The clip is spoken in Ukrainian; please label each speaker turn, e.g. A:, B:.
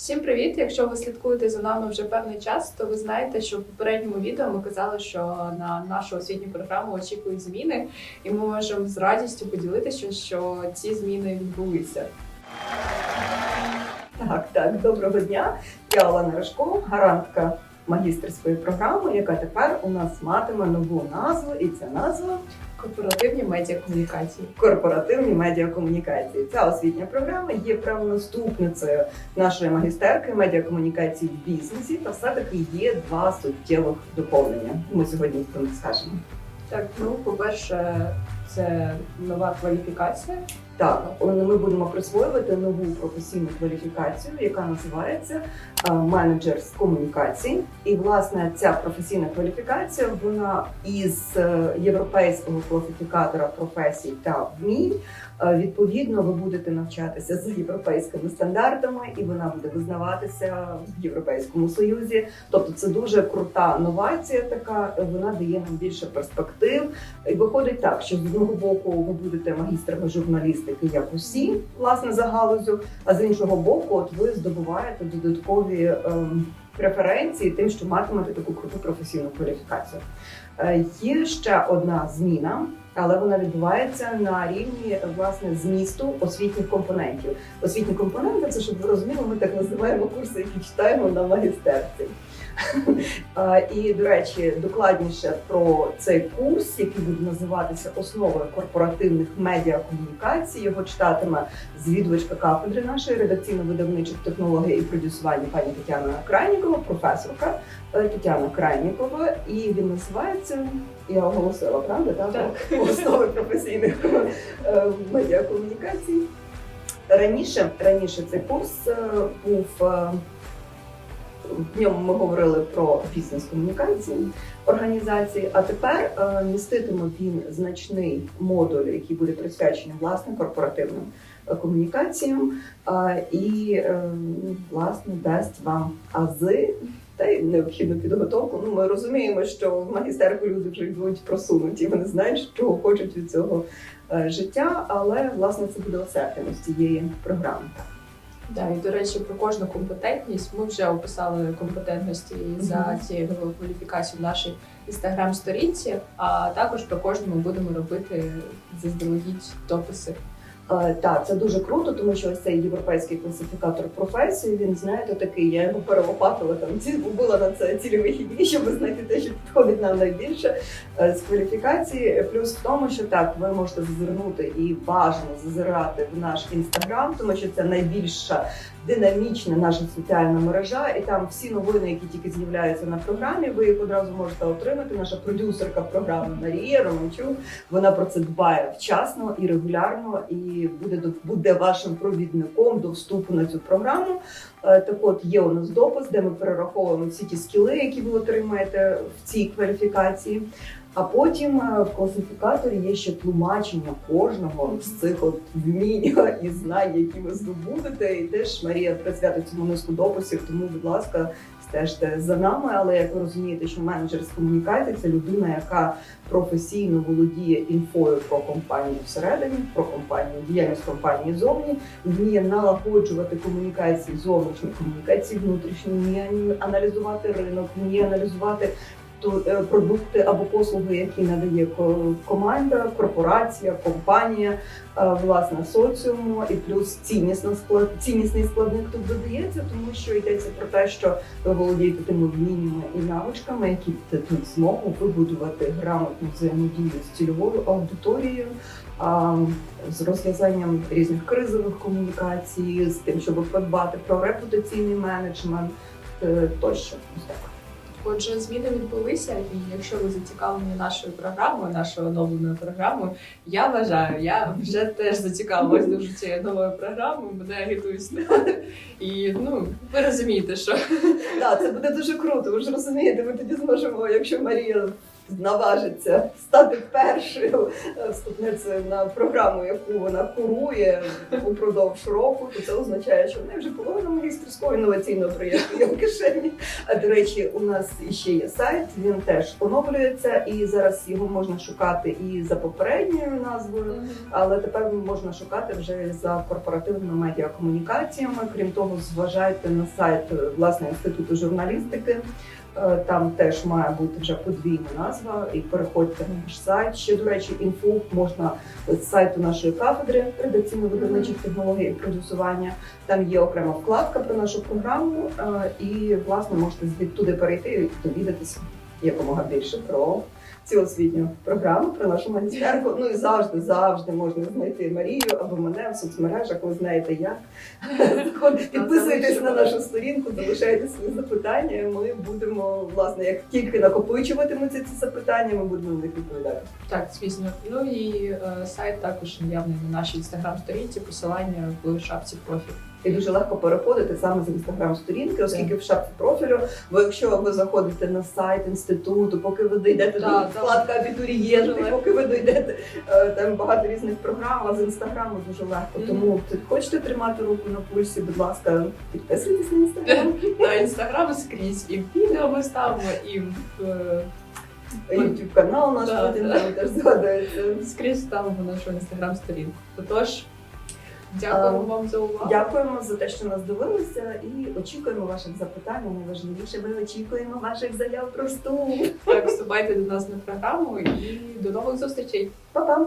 A: Всім привіт! Якщо ви слідкуєте за нами вже певний час, то ви знаєте, що в попередньому відео ми казали, що на нашу освітню програму очікують зміни, і ми можемо з радістю поділитися, що ці зміни відбулися.
B: Так, так, доброго дня. Я Олена Рожко, гарантка магістерської програми, яка тепер у нас матиме нову назву, і ця назва
A: Корпоративні медіакомунікації.
B: корпоративні медіакомунікації. Ця освітня програма є правонаступницею нашої магістерки медіакомунікацій в бізнесі, та все-таки є два суттєвих доповнення. Ми сьогодні про них скажемо.
A: Так, ну по-перше, це нова кваліфікація.
B: Так, ми будемо присвоювати нову професійну кваліфікацію, яка називається е, менеджер з комунікацій. І власне ця професійна кваліфікація вона із е, європейського класифікатора професій та вмінь. Е, Відповідно, ви будете навчатися за європейськими стандартами, і вона буде визнаватися в Європейському Союзі. Тобто, це дуже крута новація. Така вона дає нам більше перспектив. І виходить так, що з одного боку ви будете магістрами журналістики, як усі, власне, за галузю, а з іншого боку, от ви здобуваєте додаткові ем, преференції тим, що матимете таку круту професійну кваліфікацію. Е, є ще одна зміна. Але вона відбувається на рівні власне змісту освітніх компонентів. Освітні компоненти це щоб ви розуміли, ми так називаємо курси, які читаємо на магістерці. І, до речі, докладніше про цей курс, який буде називатися Основи корпоративних медіакомунікацій. Його читатиме звідувачка кафедри нашої редакційно-видавничих технологій і продюсування пані Тетяна Крайнікова, професорка е, Тетяна Крайнікова. І він називається я оголосила, правда? Так?
A: Так.
B: Основи професійних е, медіакомунікацій. Раніше, раніше цей курс е, був. В ньому ми говорили про бізнес-комунікації організації, а тепер е, міститиме він значний модуль, який буде присвячений власне корпоративним е, комунікаціям, і е, власне дасть вам ази та й необхідну підготовку. Ну, ми розуміємо, що в магістерку люди вже йдуть просунуті, вони знають, чого хочуть від цього життя, але власне це буде осередком з цієї програми.
A: Да, і до речі, про кожну компетентність ми вже описали компетентності за цією кваліфікацією в нашій інстаграм-сторінці. А також про кожну ми будемо робити заздалегідь дописи.
B: Е, Так, це дуже круто, тому що ось цей європейський класифікатор професій, він знаєте такий. Я його перелопатила там ці була на це цілі вихідні, щоб знайти те, що підходить нам найбільше е, з кваліфікації. Плюс в тому, що так, ви можете зазирнути і бажано зазирати в наш інстаграм, тому що це найбільша динамічна наша соціальна мережа, і там всі новини, які тільки з'являються на програмі, ви їх одразу можете отримати. Наша продюсерка програми Марія Романчук вона про це дбає вчасно і регулярно, і буде буде вашим провідником до вступу на цю програму. Е, Так от є у нас допис, де ми перераховуємо всі ті скіли, які ви отримаєте в цій кваліфікації. А потім е, в класифікаторі є ще тлумачення кожного з цих от вмінь і знань, які ви здобудете. І теж Марія присвятить цьому низку дописів. Тому, будь ласка, стежте за нами. Але як ви розумієте, що менеджер з комунікації це людина, яка професійно володіє інфою про компанію всередині, про компанію, діяльність компанії зовні, вміє налагоджувати комунікації зовнішні, комунікації внутрішні, вміє аналізувати ринок, вміє аналізувати продукти або послуги, які надає команда, корпорація, компанія, е, власне соціуму, і плюс ціннісна склад, ціннісний складник тут додається, тому що йдеться про те, що ви володієте тими вміннями і навичками, які дадуть змогу вибудувати грамотну взаємодію з цільовою аудиторією. З розв'язанням різних кризових комунікацій, з тим, щоб подбати про репутаційний менеджмент е, тощо.
A: Отже, зміни відбулися, і якщо ви зацікавлені нашою програмою, нашою оновленою програмою, я вважаю, я вже теж зацікавилась дуже цією новою програмою, мене агітують. І ну ви розумієте, що
B: Так, це буде дуже круто. Ви ж розумієте, ми тоді зможемо, якщо Марія наважиться стати першою е, вступницею на програму, яку вона курує упродовж року, то це означає, що в неї вже половина магістерського інноваційного проєкту є в кишені. А до речі, у нас ще є сайт, він теж оновлюється, і зараз його можна шукати і за попередньою назвою. Але тепер можна шукати вже за корпоративними медіакомунікаціями. Крім того, зважайте на сайт е, власне інституту журналістики. Е, Там теж має бути вже подвійна назва, і переходьте на наш сайт. Ще до речі, інфу можна з сайту нашої кафедри редакційно-видавничих технологій і продюсування. Там є окрема вкладка про нашу програму, е, і власне можете туди перейти і довідатися якомога більше про цю освітню програму, про нашу магістерку. Ну і завжди, завжди можна знайти Марію або мене в соцмережах. Ви знаєте як. Підписуйтесь на нашу сторінку, залишайте свої запитання. і Ми будемо власне, як тільки накопичуватимуться ці запитання, ми будемо на них відповідати.
A: Так, звісно. Ну і е, сайт також наявний на нашій інстаграм-сторінці, посилання в шапці профіль.
B: І дуже легко переходити саме з інстаграм-сторінки, оскільки в шапці профілю, бо якщо ви заходите на сайт інституту, поки ви дійдете
A: Да,
B: до вкладка абітурієнти, поки ви дійдете, е, там багато різних програм, а з інстаграму дуже легко.
A: Мгм.
B: Тому хочете тримати руку на пульсі, будь ласка, підписуйтесь на інстаграм,
A: На інстаграм скрізь і в відео ми ставимо, і в е,
B: ютуб канал наш
A: Да,
B: потім
A: да.
B: теж згадується.
A: скрізь ставимо нашу інстаграм-сторінку. Тож, дякуємо вам за увагу.
B: Дякуємо за те, що нас дивилися, і очікуємо ваших запитань. Найважливіше, ми очікуємо ваших заяв про стул.
A: Так, вступайте до нас на програму і до нових зустрічей.
B: Па-па!